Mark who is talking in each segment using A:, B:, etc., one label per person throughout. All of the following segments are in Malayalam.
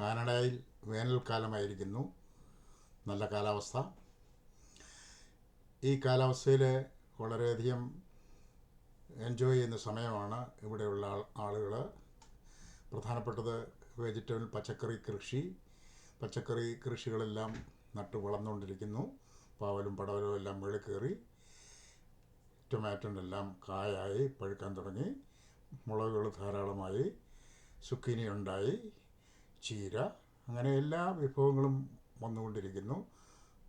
A: കാനഡയിൽ വേനൽക്കാലമായിരിക്കുന്നു. നല്ല കാലാവസ്ഥ. ഈ കാലാവസ്ഥയിൽ വളരെയധികം എൻജോയ് ചെയ്യുന്ന സമയമാണ് ഇവിടെയുള്ള ആളുകൾ പ്രധാനപ്പെട്ടത് വെജിറ്റബിൾ പച്ചക്കറി കൃഷി. പച്ചക്കറി കൃഷികളെല്ലാം നട്ടു വളർന്നുകൊണ്ടിരിക്കുന്നു. പാവലും പടവലും എല്ലാം കയറി. ടൊമാറ്റോനെല്ലാം കായായി പഴുക്കാൻ തുടങ്ങി. മുളകുകൾ ധാരാളമായി. സുക്കിനി ഉണ്ടായി. ചീര അങ്ങനെ എല്ലാ വിഭവങ്ങളും വന്നുകൊണ്ടിരിക്കുന്നു.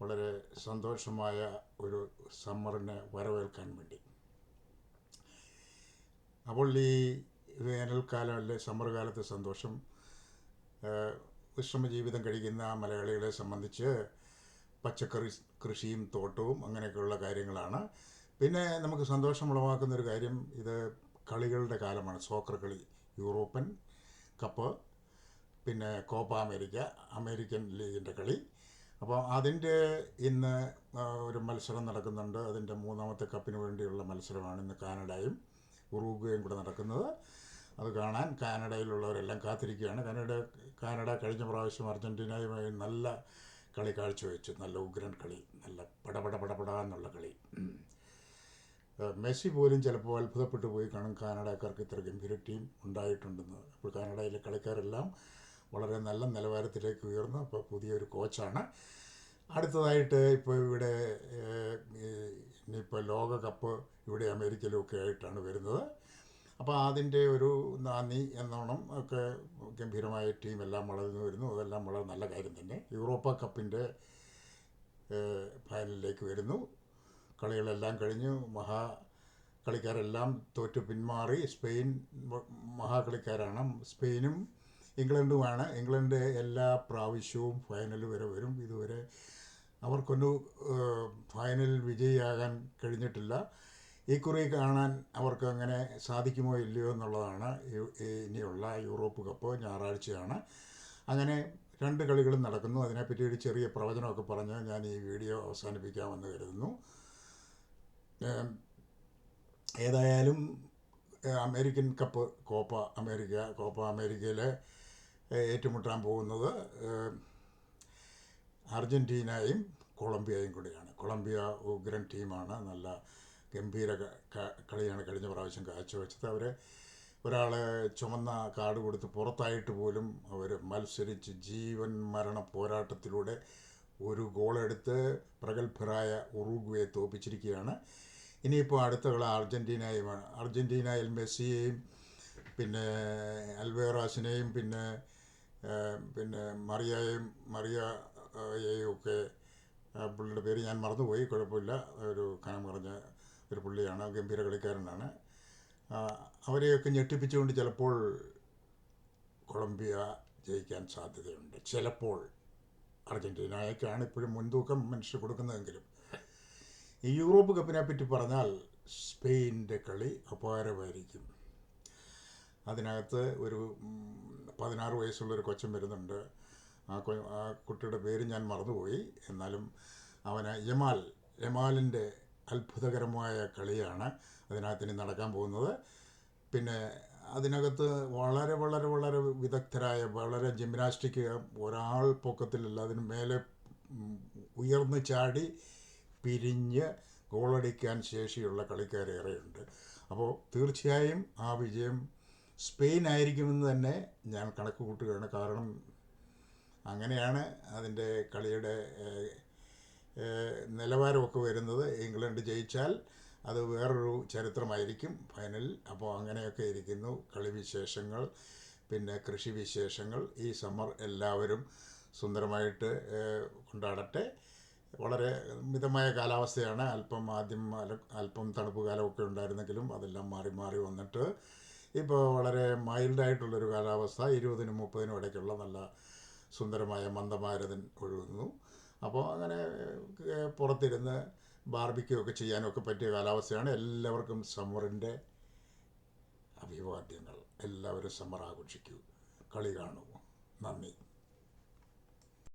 A: വളരെ സന്തോഷമായ ഒരു സമ്മറിനെ വരവേൽക്കാൻ വേണ്ടി. അപ്പോൾ ഈ വേനൽക്കാലം സമ്മർ കാലത്തെ സന്തോഷം. വിശ്രമ വിശ്രമജീവിതം കഴിക്കുന്ന മലയാളികളെ സംബന്ധിച്ച് പച്ചക്കറി കൃഷിയും തോട്ടവും അങ്ങനെയൊക്കെയുള്ള കാര്യങ്ങളാണ്. പിന്നെ നമുക്ക് സന്തോഷം ഉളവാക്കുന്ന ഒരു കാര്യം ഇത് കളികളുടെ കാലമാണ്. സോക്കർ കളി യൂറോപ്പൻ കപ്പ് പിന്നെ കോപ്പ അമേരിക്ക അമേരിക്കൻ ലീഗിന്റെ കളി. അപ്പോൾ അതിന്റെ ഇന്ന് ഒരു മത്സരം നടക്കുന്നുണ്ട്. അതിന്റെ മൂന്നാമത്തെ കപ്പിന് വേണ്ടിയുള്ള മത്സരമാണ് ഇന്ന് കാനഡയും ഉറുഗ്വയും കൂടെ നടക്കുന്നത്. അത് കാണാൻ കാനഡയിലുള്ളവരെല്ലാം കാത്തിരിക്കുകയാണ്. കാനഡ കാനഡ കഴിഞ്ഞ പ്രാവശ്യം അർജന്റീനയുമായി നല്ല കളി കാഴ്ചവെച്ചു. നല്ല ഉഗ്രൻ കളി. നല്ല പടപട പടപട എന്നുള്ള കളി. മെസ്സി പോലും ചിലപ്പോൾ അത്ഭുതപ്പെട്ടു പോയി കാണും. കാനഡക്കാർക്ക് ഇത്ര ഗംഭീര ടീം ഉണ്ടായിട്ടുണ്ടെന്ന്. അപ്പോൾ കാനഡയിലെ കളിക്കാരെല്ലാം വളരെ നല്ല നിലവാരത്തിലേക്ക് ഉയർന്നു ഇപ്പോൾ പുതിയൊരു കോച്ചാണ്. അടുത്തതായിട്ട് ഇപ്പോൾ ഇവിടെ ഇനിയിപ്പോൾ ലോകകപ്പ് ഇവിടെ അമേരിക്കയിലൊക്കെ ആയിട്ടാണ് വരുന്നത്. അപ്പോൾ അതിന്റെ ഒരു നാന്ദി എന്നോണം ഒക്കെ ഗംഭീരമായ ടീമെല്ലാം വളർന്നു വരുന്നു. അതെല്ലാം വളരെ നല്ല കാര്യം തന്നെ. യൂറോപ്പ കപ്പിന്റെ ഫൈനലിലേക്ക് വരുന്നു. കളികളെല്ലാം കഴിഞ്ഞു. മഹാ കളിക്കാരെല്ലാം തോറ്റു പിന്മാറി. സ്പെയിൻ മഹാ മഹാകളിക്കാരാണ് സ്പെയിനും ഇംഗ്ലണ്ടുമാണ്. ഇംഗ്ലണ്ട് എല്ലാ പ്രാവശ്യവും ഫൈനൽ വരെ വരും. ഇതുവരെ അവർക്കൊരു ഫൈനലിൽ വിജയിയാകാൻ കഴിഞ്ഞിട്ടില്ല. ഇക്കുറി കാണാൻ അവർക്ക് അങ്ങനെ സാധിക്കുമോ ഇല്ലയോ എന്നുള്ളതാണ് ഇനിയുള്ള യൂറോപ്പ് കപ്പ് ഞായറാഴ്ചയാണ്. അങ്ങനെ രണ്ട് കളികളും നടക്കുന്നു. അതിനെപ്പറ്റി ഒരു ചെറിയ പ്രവചനമൊക്കെ പറഞ്ഞ് ഞാൻ ഈ വീഡിയോ അവസാനിപ്പിക്കാമെന്ന് കരുതുന്നു. ഏതായാലും American cup Copa America Copa അമേരിക്കയിൽ ഏറ്റുമുട്ടാൻ പോകുന്നത് അർജന്റീനയും കൊളംബിയയും കൂടിയാണ്. കൊളംബിയ ഉഗ്രൻ ടീമാണ്. നല്ല ഗംഭീര കളിയാണ് കഴിഞ്ഞ പ്രാവശ്യം കാഴ്ചവെച്ചത്. അവർ ഒരാളെ ചുമന്ന കാർഡ് കൊടുത്ത് പുറത്തായിട്ട് പോലും അവർ മത്സരിച്ച് ജീവൻ മരണ പോരാട്ടത്തിലൂടെ ഒരു ഗോളെടുത്ത് പ്രഗത്ഭരായ ഉറുഗ്വയെ തോപ്പിച്ചിരിക്കുകയാണ്. ഇനിയിപ്പോൾ അടുത്ത കള അർജന്റീനയുമാണ് അർജന്റീനയിൽ മെസ്സിയെയും പിന്നെ അൽവേറാസിനെയും പിന്നെ പിന്നെ മറിയയും മറിയയെയും ഒക്കെ പുള്ളിയുടെ പേര് ഞാൻ മറന്നുപോയി കുഴപ്പമില്ല. ഒരു കനം കുറഞ്ഞ ഒരു പുള്ളിയാണ് ഗംഭീര കളിക്കാരനാണ്. അവരെയൊക്കെ ഞെട്ടിപ്പിച്ചുകൊണ്ട് ചിലപ്പോൾ കൊളംബിയ ജയിക്കാൻ സാധ്യതയുണ്ട്. ചിലപ്പോൾ അർജന്റീനയ്ക്കാണ് ഇപ്പോഴും മുൻതൂക്കം മനുഷ്യർ കൊടുക്കുന്നതെങ്കിലും. ഈ യൂറോപ്പ് കപ്പിനെ പറ്റി പറഞ്ഞാൽ സ്പെയിന്റെ കളി അപാരമായിരിക്കും. അതിനകത്ത് ഒരു പതിനാറ് വയസ്സുള്ളൊരു കൊച്ചൻ വരുന്നുണ്ട്. ആ കൊ ആ കുട്ടിയുടെ പേര് ഞാൻ മറന്നുപോയി. എന്നാലും അവന് യമാൽ യമാലിന്റെ അത്ഭുതകരമായ കളിയാണ് അതിനകത്ത് ഇനി നടക്കാൻ പോകുന്നത്. പിന്നെ അതിനകത്ത് വളരെ വളരെ വളരെ വിദഗ്ധരായ വളരെ ജിംനാസ്റ്റിക് ഒരാൾ പൊക്കത്തിലല്ല അതിന് മേലെ ഉയർന്നു ചാടി പിരിഞ്ഞ് ഗോളടിക്കാൻ ശേഷിയുള്ള കളിക്കാരേറെയുണ്ട്. അപ്പോൾ തീർച്ചയായും ആ വിജയം സ്പെയിൻ ആയിരിക്കുമെന്ന് തന്നെ ഞാൻ കണക്ക് കൂട്ടുകയാണ് കാരണം അങ്ങനെയാണ് അതിന്റെ കളിയുടെ നിലവാരമൊക്കെ വരുന്നത്. ഇംഗ്ലണ്ട് ജയിച്ചാൽ അത് വേറൊരു ചരിത്രമായിരിക്കും ഫൈനലിൽ അപ്പോൾ അങ്ങനെയൊക്കെ ഇരിക്കുന്നു. കളിവിശേഷങ്ങൾ പിന്നെ കൃഷി വിശേഷങ്ങൾ ഈ സമ്മർ എല്ലാവരും സുന്ദരമായിട്ട് കൊണ്ടാടട്ടെ. വളരെ മിതമായ കാലാവസ്ഥയാണ്. അല്പം ആദ്യം അല്പം തണുപ്പ് കാലമൊക്കെ ഉണ്ടായിരുന്നെങ്കിലും അതെല്ലാം മാറി മാറി വന്നിട്ട് ഇപ്പോൾ വളരെ മൈൽഡായിട്ടുള്ളൊരു കാലാവസ്ഥ. ഇരുപതിനും മുപ്പതിനും ഇടയ്ക്കുള്ള നല്ല സുന്ദരമായ മന്ദമാരതൻ ഒഴുകുന്നു. അപ്പോൾ അങ്ങനെ പുറത്തിരുന്ന് ബാർബിക്യൂ ഒക്കെ ചെയ്യാനൊക്കെ പറ്റിയ കാലാവസ്ഥയാണ്. എല്ലാവർക്കും സമ്മറിന്റെ അഭിവാദ്യങ്ങൾ. എല്ലാവരും സമ്മർ ആഘോഷിക്കൂ. കളി കാണൂ. നന്ദി.